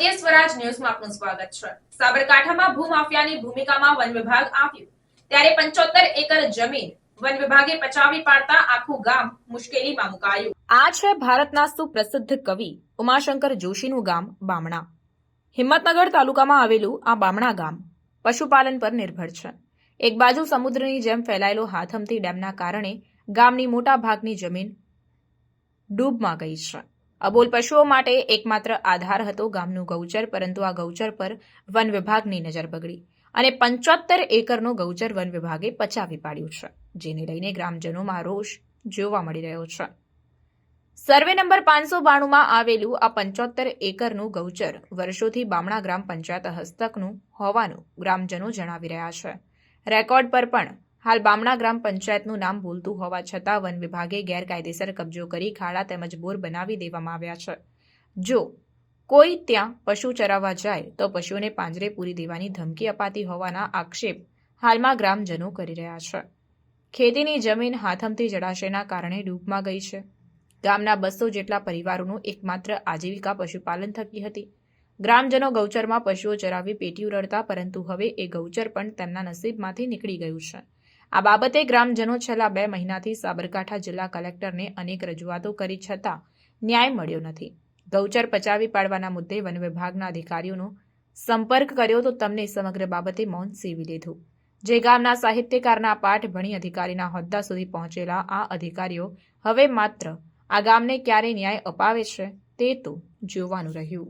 ભારતીય સ્વરાજ ન્યૂઝમાં આપનું સ્વાગત છે. સાબરકાંઠામાં ભૂમાફિયાની ભૂમિકામાં વન વિભાગ આવ્યું. ત્યારે પંચોતેર એકર જમીન વન વિભાગે પચાવી પાડતા આખું ગામ મુશ્કેલીમાં મુકાયું. આ છે ભારતના સુપ્રસિદ્ધ કવિ ઉમાશંકર જોશીનું ગામ, બામણા. હિંમતનગર તાલુકામાં આવેલું આ બામણા ગામ પશુપાલન પર નિર્ભર છે. એક બાજુ સમુદ્રની જેમ ફેલાયેલો હાથમતી ડેમના કારણે ગામની મોટા ભાગની જમીન ડૂબમાં ગઈ છે. અબોલ પશુઓ માટે એકમાત્ર આધાર હતો ગામનું ગૌચર, પરંતુ આ ગૌચર પર વન વિભાગની નજર બગડી અને પંચોતેર એકરનો ગૌચર વન વિભાગે પચાવી પાડ્યું છે, જેને લઈને ગ્રામજનોમાં રોષ જોવા મળી રહ્યો છે. સર્વે નંબર પાંચસો બાણુંમાં આવેલું આ પંચોતેર એકરનું ગૌચર વર્ષોથી બામણા ગ્રામ પંચાયત હસ્તકનું હોવાનું ગ્રામજનો જણાવી રહ્યા છે. રેકોર્ડ પર પણ હાલ બામણા ગ્રામ પંચાયતનું નામ ભૂલતું હોવા છતાં વન વિભાગે ગેરકાયદેસર કબજો કરી ખાડા તેમજ બોર બનાવી દેવામાં આવ્યા છે. જો કોઈ ત્યાં પશુ ચરાવવા જાય, તો પશુઓને પાંજરે પૂરી દેવાની ધમકી અપાતી હોવાના આક્ષેપ હાલમાં ગ્રામજનો કરી રહ્યા છે. ખેતીની જમીન હાથમથી જળાશયના કારણે ડૂબમાં ગઈ છે. ગામના બસો જેટલા પરિવારોનું એકમાત્ર આજીવિકા પશુપાલન થકી હતી. ગ્રામજનો ગૌચરમાં પશુઓ ચરાવી પેટીયું રડતા પરંતુ હવે એ ગૌચર પણ તેમના નસીબમાંથી નીકળી ગયું છે. આ બાબતે ગ્રામજનો છેલ્લા બે મહિનાથી સાબરકાંઠા જિલ્લા કલેક્ટરને અનેક રજૂઆતો કરી છતાં ન્યાય મળ્યો નથી. ગૌચર પચાવી પાડવાના મુદ્દે વન વિભાગના અધિકારીઓનો સંપર્ક કર્યો તો તમને સમગ્ર બાબતે મૌન સેવી લીધું. જે ગામના સાહિત્યકારના પાઠ ભણી અધિકારીના હોદ્દા સુધી પહોંચેલા આ અધિકારીઓ હવે માત્ર આ ગામને ક્યારે ન્યાય અપાવે છે તે તો જોવાનું રહ્યું.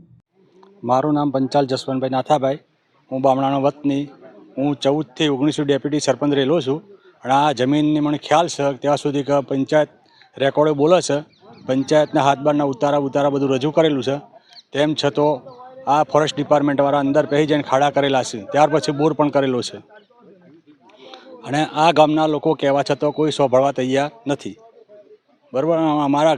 મારું નામ પંચાલ જસવંતભાઈ નાથાભાઈ. હું બામણાનો વતની. હું ચૌદથી ઓગણીસો ડેપ્યુટી સરપંચ રહેલો છું. અને આ જમીનની મને ખ્યાલ છે, ત્યાં સુધી કે પંચાયત રેકોર્ડે બોલે છે, પંચાયતના હાથબારના ઉતારા ઉતારા બધું રજૂ કરેલું છે. તેમ છતાં આ ફોરેસ્ટ ડિપાર્ટમેન્ટવાળા અંદર પહેરી જઈને ખાડા કરેલા છે, ત્યાર પછી બોર પણ કરેલો છે. અને આ ગામના લોકો કહેવા છતાં કોઈ સાંભળવા તૈયાર નથી. બરાબર? અમારા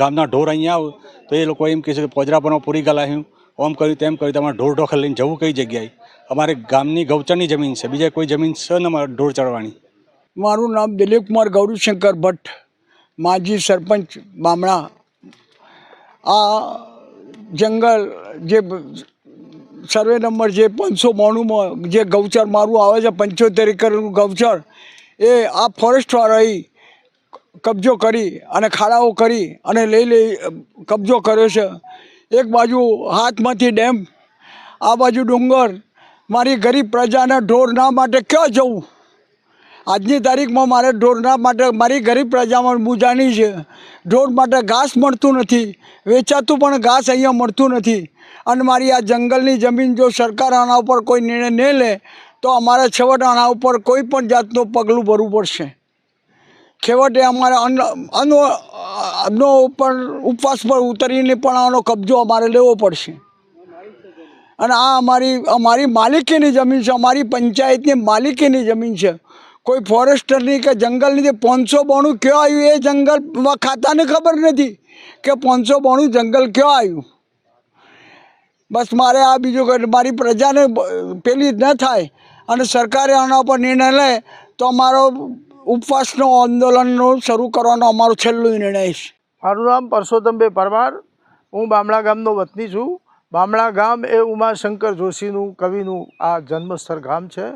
ગામના ઢોર અહીંયા આવ, તો એ લોકો એમ કહે છે કે પોજરાપણો પૂરી ગલાયું ઓમ કર્યું, તેમ કર્યું, તમારે ઢોર ઢોખર લઈને જવું કઈ જગ્યાએ? અમારે ગામની ગૌચરની જમીન છે, બીજા કોઈ જમીન છે ને અમારે ઢોર ચડવાની? મારું નામ દિલીપકુમાર ગૌરીશંકર ભટ્ટ, માજી સરપંચ બામણા. આ જંગલ જે સર્વે નંબર જે પાંચસો બાણુંમાં જે ગૌચર મારું આવે છે, પંચોતેર એકરનું ગૌચર, એ આ ફોરેસ્ટવાળાએ કબજો કરી અને ખાડાઓ કરી અને લઈ લઈ કબજો કર્યો છે. એક બાજુ હાથમાંથી ડેમ, આ બાજુ ડુંગર. મારી ગરીબ પ્રજાને ઢોરના માટે ક્યાં જવું? આજની તારીખમાં મારે ઢોરના માટે, મારી ગરીબ પ્રજામાં મૂજાની છે. ઢોર માટે ઘાસ મળતું નથી. વેચાતું પણ ઘાસ અહીંયા મળતું નથી. અને મારી આ જંગલની જમીન જો સરકાર આના ઉપર કોઈ નિર્ણય નહીં લે, તો અમારે છેવટે આના ઉપર કોઈ પણ જાતનું પગલું ભરવું પડશે. છેવટે અમારે અન્ન અન્ન પણ ઉપવાસ પર ઉતરીને પણ આનો કબજો અમારે લેવો પડશે. અને આ અમારી અમારી માલિકીની જમીન છે, અમારી પંચાયતની માલિકીની જમીન છે. કોઈ ફોરેસ્ટરની કે જંગલની જે પાંચસો બોણું ક્યાં આવ્યું? એ જંગલ ખાતાને ખબર નથી કે પાંચસો બોણું જંગલ ક્યાં આવ્યું. બસ મારે આ બીજું કંઈ મારી પ્રજાને પેલી ન થાય અને સરકારે આના ઉપર નિર્ણય લે તો અમારો ઉપવાસનો આંદોલનનો શરૂ કરવાનો અમારો છેલ્લો નિર્ણય છે. મારું નામ પરસોત્તમભાઈ પરમાર. હું બામણા ગામનો વતની છું. બામણા ગામ એ ઉમાશંકર જોશીનું, કવિનું આ જન્મસ્થળ ગામ છે.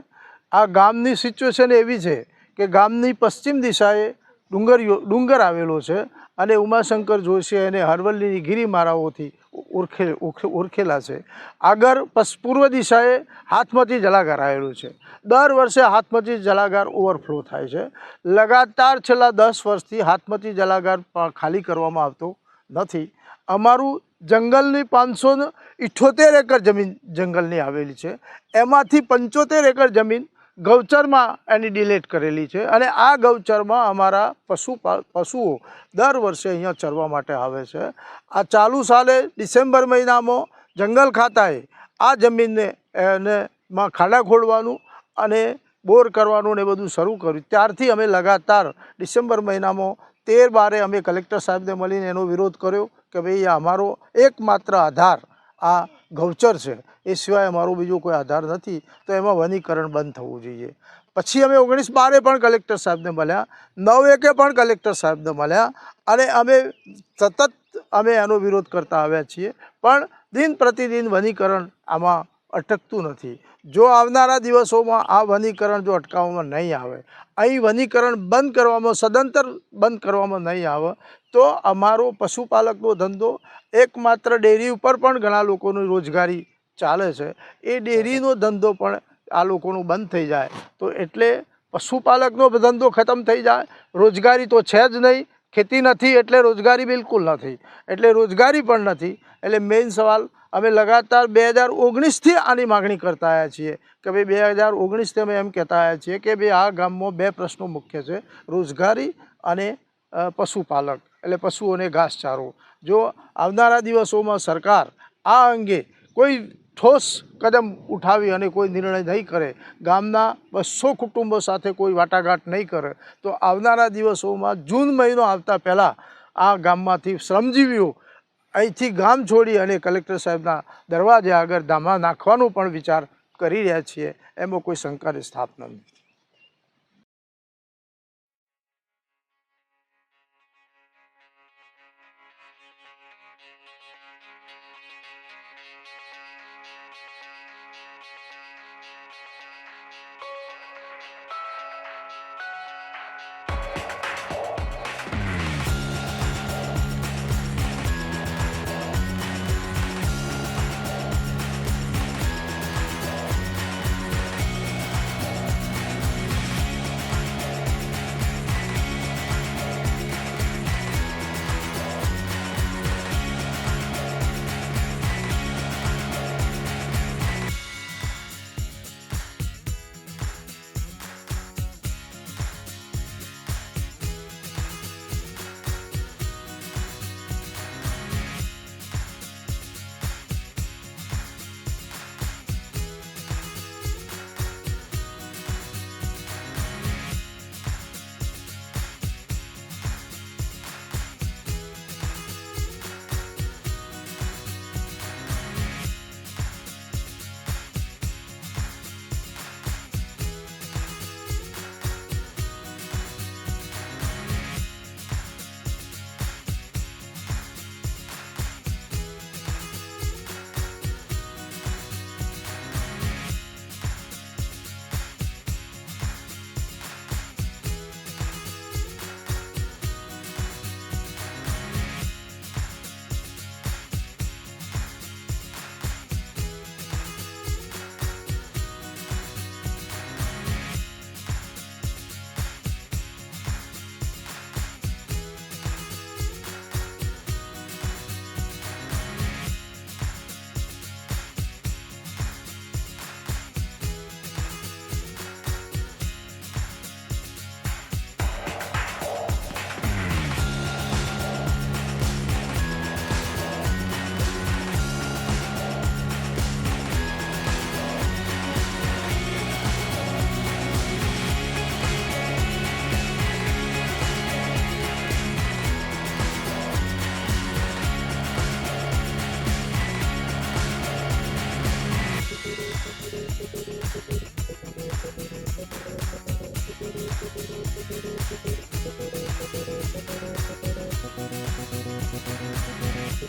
આ ગામની સિચ્યુએશન એવી છે કે ગામની પશ્ચિમ દિશાએ ડુંગર ડુંગર આવેલો છે અને ઉમાશંકર જોશી એને હરવલ્લીની ગિરિમારાઓથી ઓળખે ઓળખે- ઓળખેલા છે. આગળ પૂર્વ દિશાએ હાથમતી જલાગાર આવેલું છે. દર વર્ષે હાથમતી જલાગાર ઓવરફ્લો થાય છે. લગાતાર છેલ્લા દસ વર્ષથી હાથમતી જલાગાર ખાલી કરવામાં આવતો નથી. અમારું જંગલની પાંચસો ઇઠ્ઠોતેર એકર જમીન જંગલની આવેલી છે. એમાંથી પંચોતેર એકર જમીન ગૌચરમાં એની ડિલેટ કરેલી છે અને આ ગૌચરમાં અમારા પશુ પશુઓ દર વર્ષે અહીંયા ચરવા માટે આવે છે. આ ચાલુ સાલે ડિસેમ્બર મહિનામાં જંગલ ખાતાએ આ જમીનને એને માં ખાડા ખોડવાનું અને બોર કરવાનું ને બધું શરૂ કર્યું. ત્યારથી અમે લગાતાર ડિસેમ્બર મહિનામાં તેર બારે અમે કલેક્ટર સાહેબને મળીને એનો વિરોધ કર્યો કે ભાઈ અમારો એકમાત્ર આધાર આ ગૌચર છે, એ સિવાય અમારો બીજો કોઈ આધાર નથી, તો એમાં વનીકરણ બંધ થવું જોઈએ. પછી અમે ઓગણીસ બારે પણ કલેક્ટર સાહેબને મળ્યા, નવ એકે પણ કલેક્ટર સાહેબને મળ્યા, અને અમે સતત અમે એનો વિરોધ કરતા આવ્યા છીએ, પણ દિન પ્રતિદિન વનીકરણ આમાં અટકતું નથી. જો આવનારા દિવસોમાં આ વનીકરણ જો અટકાવવામાં નહીં આવે, અહીં વનીકરણ બંધ કરવામાં, સદંતર બંધ કરવામાં નહીં આવે, તો અમારો પશુપાલકનો ધંધો એકમાત્ર ડેરી ઉપર પણ ઘણા લોકોની રોજગારી ચાલે છે. એ ડેરીનો ધંધો પણ આ લોકોનો બંધ થઈ જાય. તો એટલે પશુપાલકનો ધંધો ખતમ થઈ જાય. રોજગારી તો છે જ નહીં. ખેતી નથી એટલે રોજગારી બિલકુલ નથી. એટલે રોજગારી પણ નથી. એટલે મેઇન સવાલ, અમે લગાતાર બે હજાર ઓગણીસથી આની માગણી કરતા આવ્યા છીએ કે ભાઈ બે હજાર ઓગણીસથી અમે એમ કહેતા આવ્યા છીએ કે ભાઈ આ ગામમાં બે પ્રશ્નો મુખ્ય છે. રોજગારી અને પશુપાલક એટલે પશુઓને ઘાસચારો. જો આવનારા દિવસોમાં સરકાર આ અંગે કોઈ ઠોસ કદમ ઉઠાવી અને કોઈ નિર્ણય નહીં કરે. ગામના બસો કુટુંબો સાથે કોઈ વાટાઘાટ નહીં કરે. તો આવનારા દિવસોમાં જૂન મહિનો આવતા પહેલાં આ ગામમાંથી શ્રમજીવીઓ અહીંથી ગામ છોડી અને કલેક્ટર સાહેબના દરવાજે આગળ ધામા નાખવાનો પણ વિચાર કરી રહ્યા છીએ. એમાં કોઈ શંકાની સ્થાપના નથી.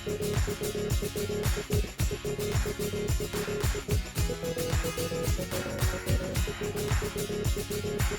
Thank you.